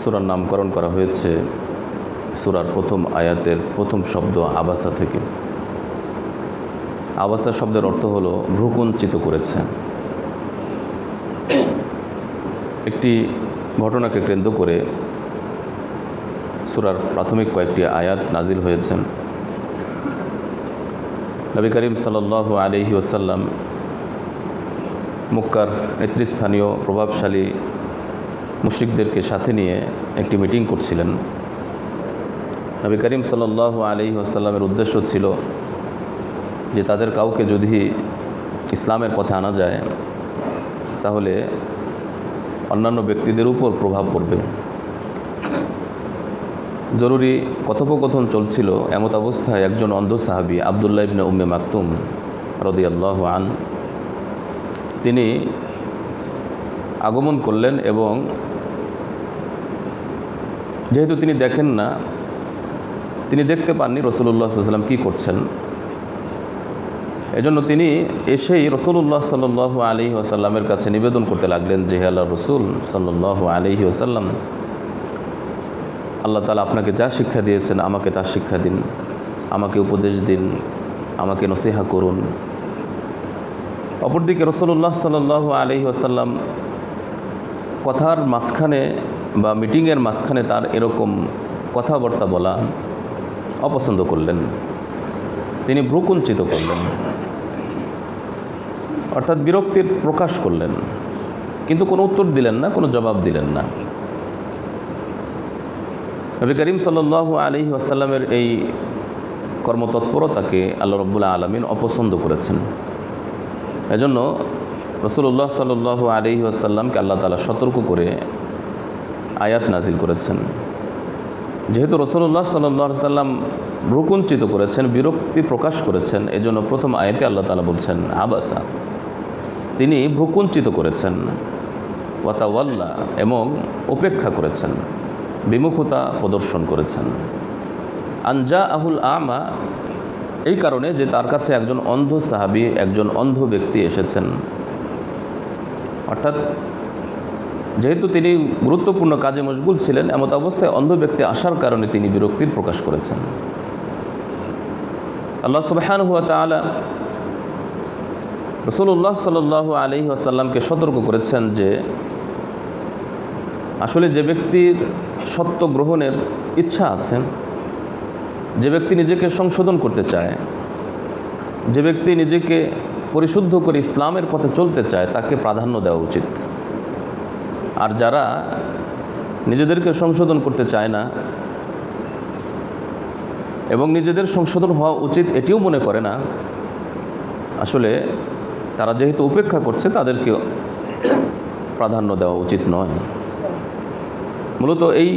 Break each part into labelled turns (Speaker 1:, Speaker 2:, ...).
Speaker 1: সুরার নামকরণ করা হয়েছে সুরার প্রথম আয়াতের প্রথম শব্দ আবাসা থেকে। আবাসা শব্দের অর্থ হলো ভ্রুকুঞ্চিত করেছে। একটি ঘটনাকে কেন্দ্র করে সুরার প্রাথমিক কয়েকটি আয়াত নাজিল হয়েছেন নবী করিম সাল্লাহ আলহি ওসাল্লাম মক্কার নেতৃস্থানীয় প্রভাবশালী মুশরিকদেরকে সাথে নিয়ে একটি মিটিং করছিলেন। নবী করিম সাল্লাহ আলহি আসাল্লামের উদ্দেশ্য ছিল যে তাদের কাউকে যদি ইসলামের পথে আনা যায়, তাহলে অন্যান্য ব্যক্তিদের উপর প্রভাব পড়বে। জরুরি কথোপকথন চলছিল এমত অবস্থায় একজন অন্ধ সাহাবি আবদুল্লাহ ইবনে উম্মে মাকতুম রদি আল্লাহ আন, তিনি আগমন করলেন এবং যেহেতু তিনি দেখেন না, তিনি দেখতে পাননি রসুল্লাহ সাল্লাম কী করছেন। এজন্য তিনি এসেই রসুল্লাহ সাল্ল আলী আসাল্লামের কাছে নিবেদন করতে লাগলেন যে আল্লাহ রসুল সাল্লাহ আলহি আসাল্লাম আল্লাহ তালা আপনাকে যা শিক্ষা দিয়েছেন আমাকে তার শিক্ষা দিন, আমাকে উপদেশ দিন, আমাকে নসিহা করুন। অপরদিকে রসুল্লাহ সাল্লাহ আলহি আসাল্লাম কথার মাঝখানে বা মিটিংয়ের মাঝখানে তার এরকম কথাবার্তা বলা অপছন্দ করলেন। তিনি ভ্রুকুঞ্চিত করলেন। অর্থাৎ বিরক্তির প্রকাশ করলেন। কিন্তু কোনো উত্তর দিলেন না, কোনো জবাব দিলেন না। নবী করিম সাল্ল আলি আসাল্লামের এই কর্মতৎপরতাকে আল্লাহ রব্বুল্লাহ আলমিন অপছন্দ করেছেন। এজন্য রসুল্লাহ সাল আলি আসাল্লামকে আল্লাহ তালা সতর্ক করে আয়াত নাজিল করেছেন। যেহেতু রসুল্লাহ সাল্লাহ সাল্লাম ভ্রুকুঞ্চিত করেছেন, বিরক্তি প্রকাশ করেছেন, এজন্য প্রথম আয়াতে আল্লাহ তালা বলছেন আবাসা তিনি ভ্রুকুঞ্চিত করেছেন, ওয়াতাওয়াল্লা, এবং উপেক্ষা করেছেন, বিমুখতা প্রদর্শন করেছেন। আনজা আহুল আমা, এই কারণে যে তার কাছে একজন অন্ধ সাহাবি, একজন অন্ধ ব্যক্তি এসেছেন। অর্থাৎ যেহেতু তিনি গুরুত্বপূর্ণ কাজে মশগুল ছিলেন, এমত অবস্থায় অন্ধ ব্যক্তি আসার কারণে তিনি বিরক্তির প্রকাশ করেছেন। আল্লাহ সুবাহান হুয়া তালা রসুল্লাহ সাল আলি আসাল্লামকে সতর্ক করেছেন যে আসলে যে ব্যক্তির সত্য গ্রহণের ইচ্ছা আছে, যে ব্যক্তি নিজেকে সংশোধন করতে চায়, যে ব্যক্তি নিজেকে পরিশুদ্ধ করে ইসলামের পথে চলতে চায়, তাকে প্রাধান্য দেওয়া উচিত। আর যারা নিজেদেরকে সংশোধন করতে চায় না এবং নিজেদের সংশোধন হওয়া উচিত এটিও মনে করে না, আসলে তারা যেহেতু উপেক্ষা করছে, তাদেরকে প্রাধান্য দেওয়া উচিত নয়। মূলত এই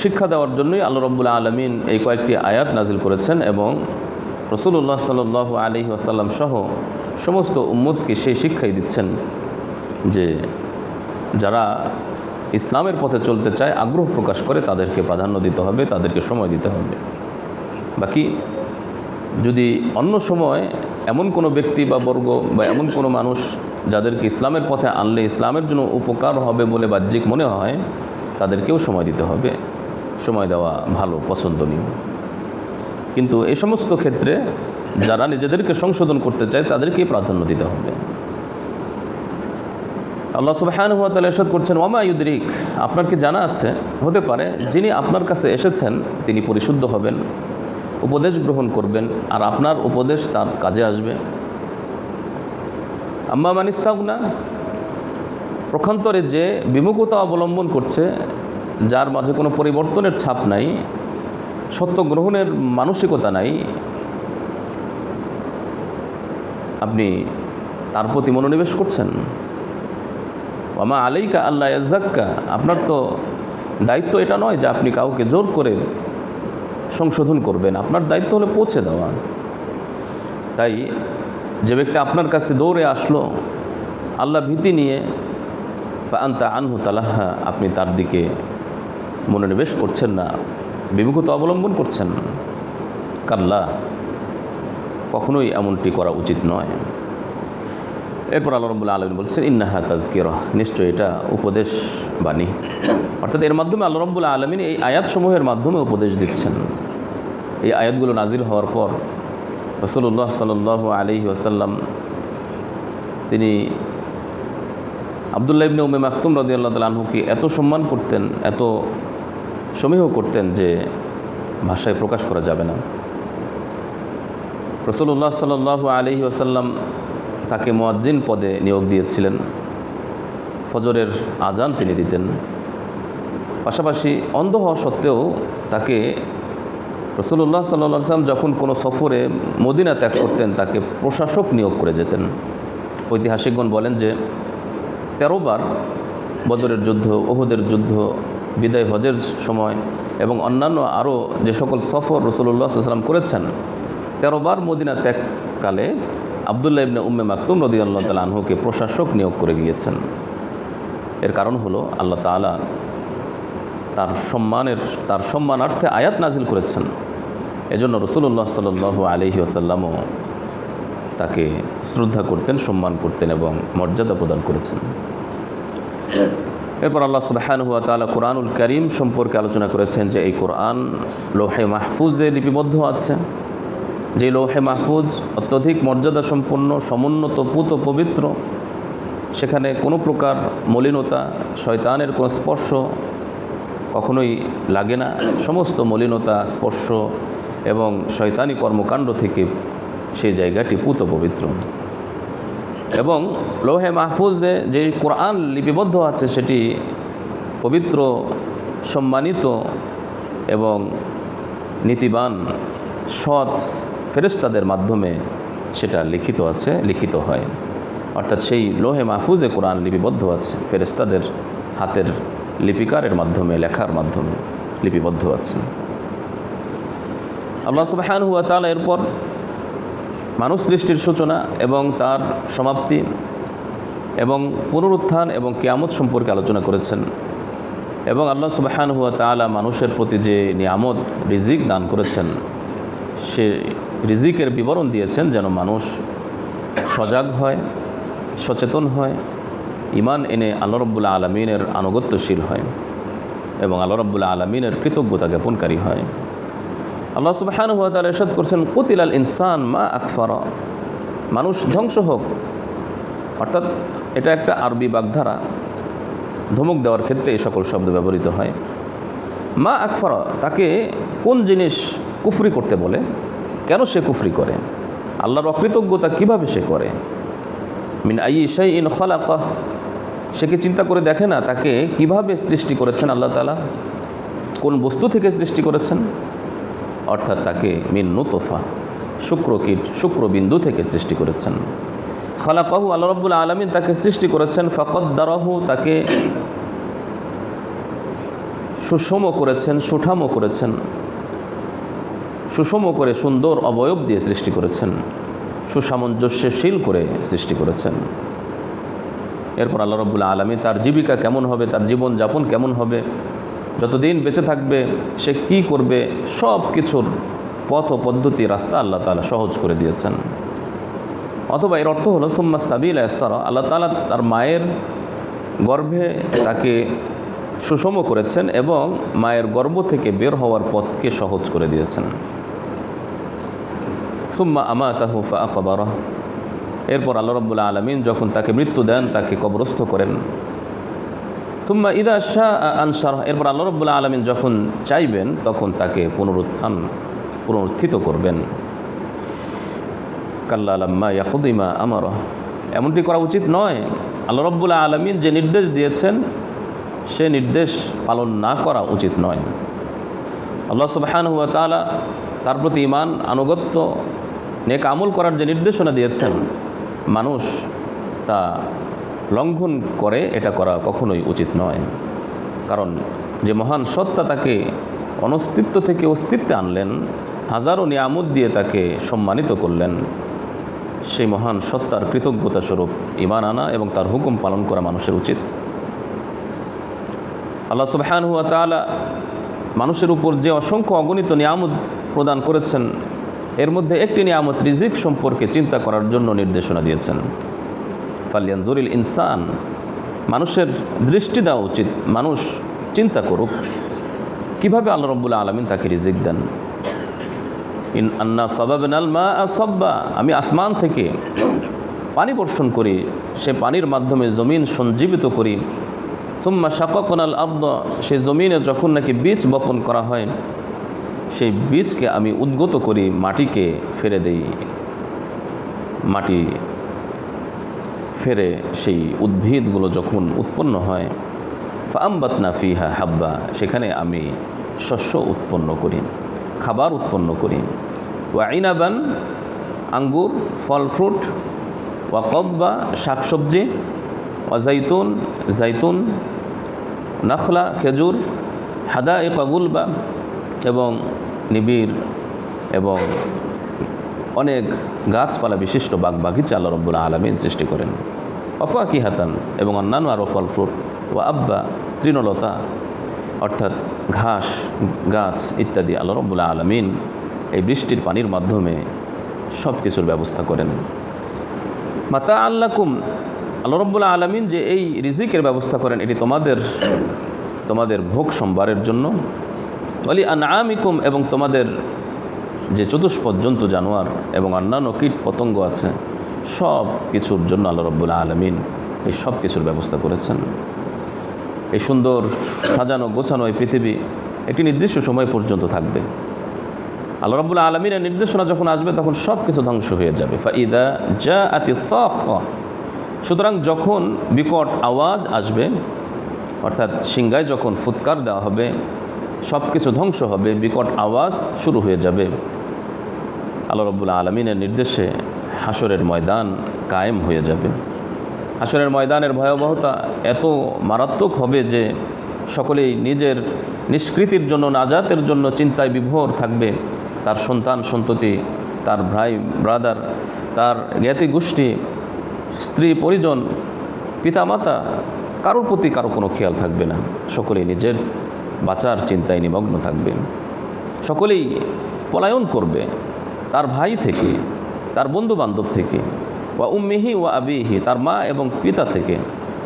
Speaker 1: শিক্ষা দেওয়ার জন্যই আল্লাহ রব্বুল আলমিন এই কয়েকটি আয়াত নাজিল করেছেন এবং রসুল্লাহ সাল আলি আসাল্লাম সহ সমস্ত উম্মদকে সেই শিক্ষাই দিচ্ছেন যে যারা ইসলামের পথে চলতে চায়, আগ্রহ প্রকাশ করে তাদেরকে প্রাধান্য দিতে হবে, তাদেরকে সময় দিতে হবে। বাকি যদি অন্য সময় এমন কোনো ব্যক্তি বা বর্গ বা এমন কোনো মানুষ যাদেরকে ইসলামের পথে আনলে ইসলামের জন্য উপকার হবে বলে বাহ্যিক মনে হয়, তাদেরকেও সময় দিতে হবে। সময় দেওয়া ভালো, পছন্দনীয়। কিন্তু এই সমস্ত ক্ষেত্রে যারা নিজেদেরকে সংশোধন করতে চায়, তাদেরকেই প্রাধান্য দিতে হবে। আল্লাহ সুবাহান হুয়া তালা করছেন ওমা ইউদ্রিক আপনার কি জানা আছে? হতে পারে, যিনি আপনার কাছে এসেছেন, তিনি পরিশুদ্ধ হবেন, উপদেশ গ্রহণ করবেন, আর আপনার উপদেশ তার কাজে আসবে। আম্মা মানিস্তাব না প্রখান্তরে যে বিমুখতা অবলম্বন করছে, যার মাঝে কোনো পরিবর্তনের ছাপ নাই সত্য গ্রহণের মানসিকতা নাই। আপনি তার প্রতি মনোনিবেশ করছেন। আমা আলাইকা আল্লাহ ইয়াজ্জাক্কা আপনার তো দায়িত্ব এটা নয় যে আপনি কাউকে জোর করে সংশোধন করবেন। আপনার দায়িত্ব হলে পৌঁছে দেওয়া। তাই যে ব্যক্তি আপনার কাছে দৌড়ে আসলো, আল্লাহ ভীতি নিয়ে আন্তা আনহু তালাহা, আপনি তার দিকে মনোনিবেশ করছেন না। বিমুখতা অবলম্বন করছেন কাল্লা, কখনোই এমনটি করা উচিত নয়। এরপর আল্লাহ রবুল্লা আলমিন বলছেন, ইন্নাহা তাজকির নিশ্চয় এটা উপদেশ বাণী। অর্থাৎ এর মাধ্যমে আল্লাহ রব্বুল আলমিন এই আয়াতসমূহের মাধ্যমে উপদেশ দিচ্ছেন। এই আয়াতগুলো নাজিল হওয়ার পর রসুল্লাহ সাল আলি ওসাল্লাম তিনি আবদুল্লাহ ইবনে উমে মাকতুম রদি আল্লাহ তালহুকে এত সম্মান করতেন, এত সমীহ করতেন যে ভাষায় প্রকাশ করা যাবে না। রসুল্লাহ সাল আলহি আসাল্লাম তাকে মোয়াজ্জিন পদে নিয়োগ দিয়েছিলেন। ফজরের আজান তিনি দিতেন। পাশাপাশি অন্ধ হওয়া সত্ত্বেও তাকে রসুল্লাহ সাল্লা সাল্লাম যখন কোনো সফরে মদিনা ত্যাগ করতেন, তাকে প্রশাসক নিয়োগ করে যেতেন। ঐতিহাসিকগণ বলেন যে তেরোবার বদরের যুদ্ধ ওহুদের যুদ্ধ বিদায় হজের সময় এবং অন্যান্য আরও যে সকল সফর রসুল্লাহ সাল্লাম করেছেন তেরোবার মদিনা ত্যাগকালে আবদুল্লাহ ইবনে উম্মে মাকতুম রদি আল্লাহ তালা আনহুকে প্রশাসক নিয়োগ করে গিয়েছেন এর কারণ হলো আল্লাহ তালা তার সম্মানের, তার সম্মানার্থে আয়াত নাজিল করেছেন। এজন্য রসুল্লাহ সাল আলহি আসাল্লামও তাকে শ্রদ্ধা করতেন, সম্মান করতেন এবং মর্যাদা প্রদান করেছেন। এরপর আল্লাহ সুবাহান হুয়া তালা কোরআনুল করিম সম্পর্কে আলোচনা করেছেন যে এই কোরআন লোহে মাহফুজে লিপিবদ্ধ আছে, যে লোহে মাহফুজ অত্যধিক মর্যাদা সম্পন্ন সমুন্নত, পুত পবিত্র, সেখানে কোনো প্রকার মলিনতা শয়তানের কোনো স্পর্শ কখনোই লাগে না। সমস্ত মলিনতা, স্পর্শ এবং শয়তানি কর্মকাণ্ড থেকে সেই জায়গাটি পুত পবিত্র। এবং লোহে মাহফুজে যে কোরআন লিপিবদ্ধ আছে সেটি পবিত্র, সম্মানিত এবং নীতিবান সৎ ফেরেস্তাদের মাধ্যমে সেটা লিখিত আছে, লিখিত হয়। অর্থাৎ সেই লোহে মাহফুজে কোরআন লিপিবদ্ধ আছে ফেরেস্তাদের হাতের লিপিকারের মাধ্যমে, লেখার মাধ্যমে লিপিবদ্ধ আছে। আল্লাহ সুবাহান হুয়া তালা এরপর মানুষ সৃষ্টির সূচনা এবং তার সমাপ্তি এবং পুনরুত্থান এবং কেয়ামত সম্পর্কে আলোচনা করেছেন। এবং আল্লাহ সুবাহান হুয়া তালা মানুষের প্রতি যে নিয়ামত, রিজিক দান করেছেন, সে রিজিকের বিবরণ দিয়েছেন যেন মানুষ সজাগ হয়, সচেতন হয় ইমান এনে আল্লাহ রব্বুল্লা আলমিনের আনুগত্যশীল হয় এবং আল্লাহ রব্বুল্লা আলমিনের কৃতজ্ঞতা জ্ঞাপনকারী হয়। আল্লাহ সুবাহান হুয়া তাল এরশাদ করছেন কতিল আল ইনসান মা আকফর মানুষ ধ্বংস হোক। অর্থাৎ এটা একটা আরবি বাগধারা। ধমক দেওয়ার ক্ষেত্রে এই সকল শব্দ ব্যবহৃত হয়। মা আকফর, তাকে কোন জিনিস কুফরি করতে বলে? কেন সে কুফরি করে? আল্লাহর অকৃতজ্ঞতা কীভাবে সে করে? মিন আই ইসাই ইন খলাকাহ সে কি চিন্তা করে দেখে না তাকে কীভাবে সৃষ্টি করেছেন আল্লাহ তালা কোন বস্তু থেকে সৃষ্টি করেছেন? অর্থাৎ তাকে মিন নুতফা, শুক্রকীট, শুক্রবিন্দু থেকে সৃষ্টি করেছেন। খালাকাহু আল্লাহ রব্বুল আলমিন তাকে সৃষ্টি করেছেন, ফকদ্দারাহু তাকে সুষম করেছেন, সুঠামো করেছেন, সুষম করে সুন্দর অবয়ব দিয়ে সৃষ্টি করেছেন সুসামঞ্জস্যশীল করে সৃষ্টি করেছেন। এরপর আল্লাহ রব্বুল্লা আলমী তার জীবিকা কেমন হবে, তার জীবন যাপন কেমন হবে যতদিন বেঁচে থাকবে, সে কি করবে, সব কিছুর পথ পদ্ধতি রাস্তা আল্লাহ তালা সহজ করে দিয়েছেন। অথবা এর অর্থ হলো, সুম্মা সাবিল আসার আল্লাহ তালা তার মায়ের গর্ভে তাকে সুষম করেছেন এবং মায়ের গর্ভ থেকে বের হওয়ার পথকে সহজ করে দিয়েছেন। সুম্মা আমা তাহুফা আকবর এরপর আল্লাহ রব্বুল্লা আলমিন যখন তাকে মৃত্যু দেন, তাকে কবরস্থ করেন। সুম্মা ইদা শাহ আনসার এরপর আল্লাহ রব্বুল্লা আলমিন যখন চাইবেন, তখন তাকে পুনরুত্থান, পুনরুত্থিত করবেন। কাল্লা আলাম্মা ইয়াকুদিমা আমার। এমনটি করা উচিত নয়। আল্লাহ রব্বুল্লা আলমিন যে নির্দেশ দিয়েছেন, সে নির্দেশ পালন না করা উচিত নয়। আল্লাহ সুবাহান হুয়া তালা তার প্রতি ইমান আনুগত্য, নেক আমল করার যে নির্দেশনা দিয়েছেন, মানুষ তা লঙ্ঘন করে এটা করা কখনোই উচিত নয়। কারণ যে মহান সত্তা তাকে অনস্তিত্ব থেকে অস্তিত্বে আনলেন, হাজারো নিয়ামত দিয়ে তাকে সম্মানিত করলেন। সেই মহান সত্তার কৃতজ্ঞতা স্বরূপ ইমান আনা এবং তার হুকুম পালন করা মানুষের উচিত। আল্লাহ সুবহান হুয়া তালা মানুষের উপর যে অসংখ্য অগণিত নিয়ামত প্রদান করেছেন, এর মধ্যে একটি নিয়ামত রিজিক সম্পর্কে চিন্তা করার জন্য নির্দেশনা দিয়েছেন। ফালিয়ান জরিল ইনসান। মানুষের দৃষ্টি দেওয়া উচিত। মানুষ চিন্তা করুক, কীভাবে আল্লাহ রব্বুল্লা আলমিন তাকে রিজিক দেন? ইন আন্না সবাবেনাল মা সব্বা। আমি আসমান থেকে পানি বর্ষণ করি, সে পানির মাধ্যমে জমিন সঞ্জীবিত করি। সুম্মা শাকনাল আব্দ সে জমিনে যখন নাকি বীজ বপন করা হয়, সেই বীজকে আমি উদ্গত করি, মাটিকে ফেরে দেই। মাটি ফেরে সেই উদ্ভিদগুলো যখন উৎপন্ন হয় ফাম্বাতনা ফিহা হাব্বা, সেখানে আমি শস্য উৎপন্ন করি, খাবার উৎপন্ন করি। ওয়া আইনাবান আঙ্গুর, ফল ফ্রুট, ওয়া কব্বা শাকসবজি, ওয়া জাইতুন জাইতুন, নাখলা, খেজুর হাদা এ পাগুলবা এবং নিবিড় এবং অনেক গাছপালা বিশিষ্ট বাগ বাগিচা আল্লাহ রব্বুল সৃষ্টি করেন। অফা কি হাতান এবং অন্যান্য আরও ফল ফ্রুট ও আব্বা তৃণলতা, অর্থাৎ ঘাস, গাছ ইত্যাদি আল্লাহ রব্বুল আলমিন এই বৃষ্টির পানির মাধ্যমে সব কিছুর ব্যবস্থা করেন। মাতা আল্লাকুম আল্লাহ রব্বুল্লা আলমিন যে এই রিজিকের ব্যবস্থা করেন, এটি তোমাদের তোমাদের ভোগ সম্ভারের জন্য। বলি আনামিকুম এবং তোমাদের যে চতুষ্পদ জন্তু জানোয়ার এবং অন্যান্য কীট পতঙ্গ আছে সব কিছুর জন্য আল্লাহ রব্বুল্লা আলমিন এই সব কিছুর ব্যবস্থা করেছেন। এই সুন্দর সাজানো গোছানো এই পৃথিবী একটি নির্দিষ্ট সময় পর্যন্ত থাকবে। আল্লাহ রব্বুল্লা আলমিনের নির্দেশনা যখন আসবে, তখন সব কিছু ধ্বংস হয়ে যাবে। ফাইদা যা আতি সুতরাং যখন বিকট আওয়াজ আসবে, অর্থাৎ সিংগায় যখন ফুৎকার দেওয়া হবে, সব কিছু ধ্বংস হবে, বিকট আওয়াজ শুরু হয়ে যাবে। আল্লাহ রব্বুল্লা আলমিনের নির্দেশে হাসরের ময়দান কায়েম হয়ে যাবে। হাসরের ময়দানের ভয়াবহতা এত মারাত্মক হবে যে সকলেই নিজের নিষ্কৃতির জন্য, নাজাতের জন্য চিন্তায় বিভোর থাকবে। তার সন্তান, সন্ততি, তার ভাই ব্রাদার তার জ্ঞাতি গোষ্ঠী, স্ত্রী, পরিজন, পিতামাতা, কারোর প্রতি কারও কোনো খেয়াল থাকবে না। সকলেই নিজের বাঁচার চিন্তায় নিমগ্ন থাকবে। সকলেই পলায়ন করবে। তার ভাই থেকে তার বন্ধু বান্ধব থেকে, ওয়া উম্মিহি ওয়া আবিহি, তার মা এবং পিতা থেকে,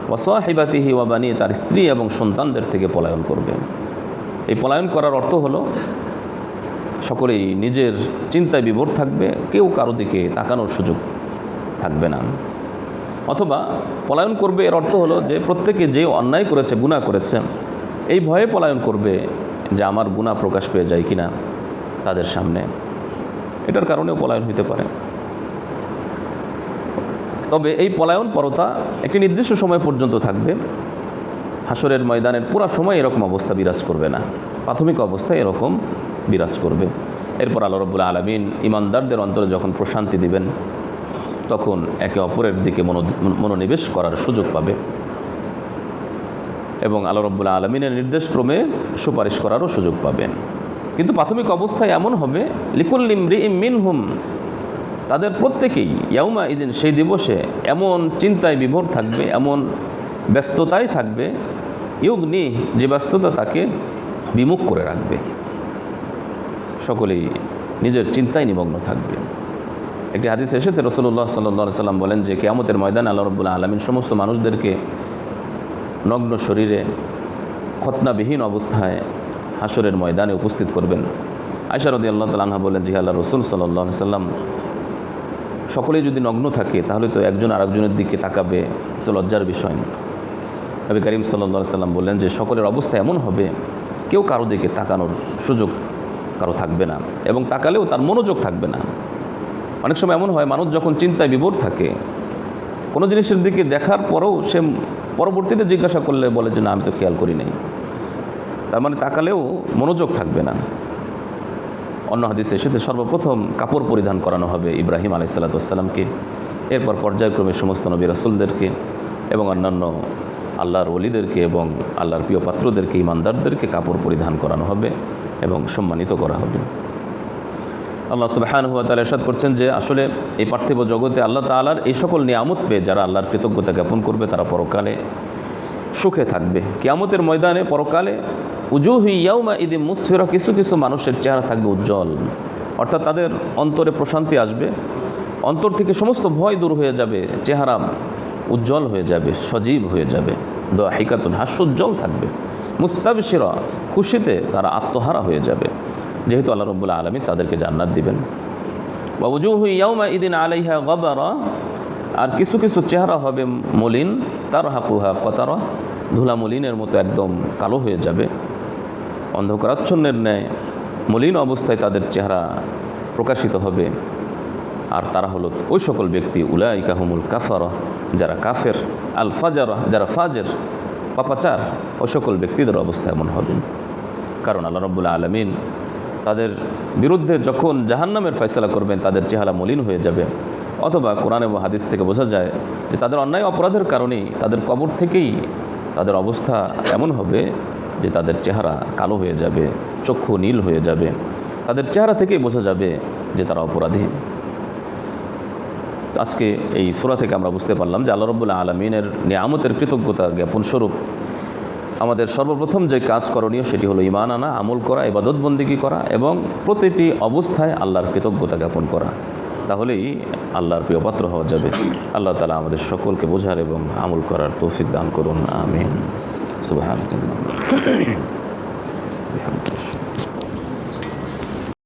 Speaker 1: ওয়া সাহিবাতিহি ওয়া বানি, তার স্ত্রী এবং সন্তানদের থেকে পলায়ন করবে। এই পলায়ন করার অর্থ হলো, সকলেই নিজের চিন্তায় বিভোর থাকবে, কেউ কারও দিকে তাকানোর সুযোগ থাকবে না। অথবা পলায়ন করবে, এর অর্থ হলো যে প্রত্যেকে যে অন্যায় করেছে গুণা করেছে, এই ভয়ে পলায়ন করবে যে আমার গুণা প্রকাশ পেয়ে যায় কিনা তাদের সামনে। এটার কারণেও পলায়ন হইতে পারে। তবে এই পলায়ন পরতা একটি নির্দিষ্ট সময় পর্যন্ত থাকবে। হাসরের ময়দানের পুরো সময় এরকম অবস্থা বিরাজ করবে না। প্রাথমিক অবস্থা এরকম বিরাজ করবে। এরপর আল্লাহ রব্বুল আলমিন ইমানদারদের অন্তরে যখন প্রশান্তি দিবেন, তখন একে অপরের দিকে মনো, মনোনিবেশ করার সুযোগ পাবে। এবং আল্লাহ রব্বুল্লা আলমিনের নির্দেশক্রমে সুপারিশ করারও সুযোগ পাবেন। কিন্তু প্রাথমিক অবস্থায় এমন হবে লিকুল্লিম রি মিন হুম তাদের প্রত্যেকেই ইয়াউমা ইদিন সেই দিবসে এমন চিন্তায় বিভোর থাকবে, এমন ব্যস্ততায় থাকবে, ইউগনি যে ব্যস্ততা তাকে বিমুখ করে রাখবে। সকলেই নিজের চিন্তায় নিমগ্ন থাকবে। একটি হাদিস এসেছে রসুল্লাহ সাল্লাহ সাল্লাম বলেন যে, কেয়ামতের ময়দান আল্লাহ রব্বুল্লাহ আলমিন সমস্ত মানুষদেরকে নগ্ন শরীরে খতনাবিহীন অবস্থায় হাসরের ময়দানে উপস্থিত করবেন। আয়সারদি আল্লাহ তালাহা বলেন, জি আল্লাহ রসুল সাল্লাহ সাল্লাম সকলেই যদি নগ্ন থাকে, তাহলে তো একজন আরেকজনের দিকে তাকাবে তো লজ্জার বিষয় নবী করিম সাল্লা সাল্লাম বললেন যে, সকলের অবস্থা এমন হবে, কেউ কারও দিকে তাকানোর সুযোগ কারও থাকবে না এবং তাকালেও তার মনোযোগ থাকবে না। অনেক সময় এমন হয়, মানুষ যখন চিন্তায় বিভোর থাকে, কোনো জিনিসের দিকে দেখার পরেও সে পরবর্তীতে জিজ্ঞাসা করলে বলে যে, না, আমি তো খেয়াল করি নাই। তার মানে তাকালেও মনোযোগ থাকবে না। অন্য হাদিসে এসেছে, সর্বপ্রথম কাপড় পরিধান করানো হবে ইব্রাহিম আলাইসাল্লাতামকে এরপর পর্যায়ক্রমে সমস্ত নবী রাসুলদেরকে এবং অন্যান্য আল্লাহর অলিদেরকে এবং আল্লাহর প্রিয় পাত্রদেরকে ইমানদারদেরকে কাপড় পরিধান করানো হবে এবং সম্মানিত করা হবে। আল্লাহ সুবাহান হুয়া তালা এরশাদ করছেন যে, আসলে এই পার্থিব জগতে আল্লাহ তালার এই সকল নিয়ামত পেয়ে যারা আল্লাহর কৃতজ্ঞতা জ্ঞাপন করবে, তারা পরকালে সুখে থাকবে। কেয়ামতের ময়দানে, পরকালে উজুহি ইয়াউমা ইদি মুসফির, কিছু কিছু মানুষের চেহারা থাকবে উজ্জ্বল। অর্থাৎ তাদের অন্তরে প্রশান্তি আসবে। অন্তর থেকে সমস্ত ভয় দূর হয়ে যাবে, চেহারা উজ্জ্বল হয়ে যাবে, সজীব হয়ে যাবে। দ হিকাতুন হাস্যোজ্জ্বল থাকবে। মুস্তাবশিরা খুশিতে তারা আত্মহারা হয়ে যাবে। যেহেতু আল্লাহ রব্বুল আলমী তাদেরকে জান্নাত দিবেন। বাবুজুহু ইয়াউমা ইদিন আলাইহা গবারা আর কিছু কিছু চেহারা হবে মলিন, তার হাকুহা কতারা, ধুলা মলিনের মতো একদম কালো হয়ে যাবে। অন্ধকারাচ্ছন্নের ন্যায় মলিন অবস্থায় তাদের চেহারা প্রকাশিত হবে। আর তারা হলো ওই সকল ব্যক্তি, উলাইকা হুমুল কাফার, যারা কাফের, আল ফাজার, যারা ফাজের, পাপাচার ওই সকল ব্যক্তিদের অবস্থা এমন হবে। কারণ আল্লাহ রব্বুল্লা আলমিন তাদের বিরুদ্ধে যখন জাহান্নামের ফয়সলা করবেন, তাদের চেহারা মলিন হয়ে যাবে। অথবা কোরআন এবং হাদিস থেকে বোঝা যায় যে তাদের অন্যায় অপরাধের কারণেই তাদের কবর থেকেই তাদের অবস্থা এমন হবে যে তাদের চেহারা কালো হয়ে যাবে, চক্ষু নীল হয়ে যাবে। তাদের চেহারা থেকেই বোঝা যাবে যে তারা অপরাধী। আজকে এই সোরা থেকে আমরা বুঝতে পারলাম যে আল্লাহ রব্বুল্লাহ আলমিনের নিয়ামতের কৃতজ্ঞতা জ্ঞাপন স্বরূপ আমাদের সর্বপ্রথম যে কাজ করণীয় সেটি হলো ইমান আনা, আমল করা, ইবাদতবন্দিগি করা এবং প্রতিটি অবস্থায় আল্লাহর কৃতজ্ঞতা জ্ঞাপন করা। তাহলেই আল্লাহর প্রিয়পাত্র হওয়া যাবে। আল্লাহ তালা আমাদের সকলকে বোঝার এবং আমল করার তৌফিক দান করুন, আমিন। সুবাহ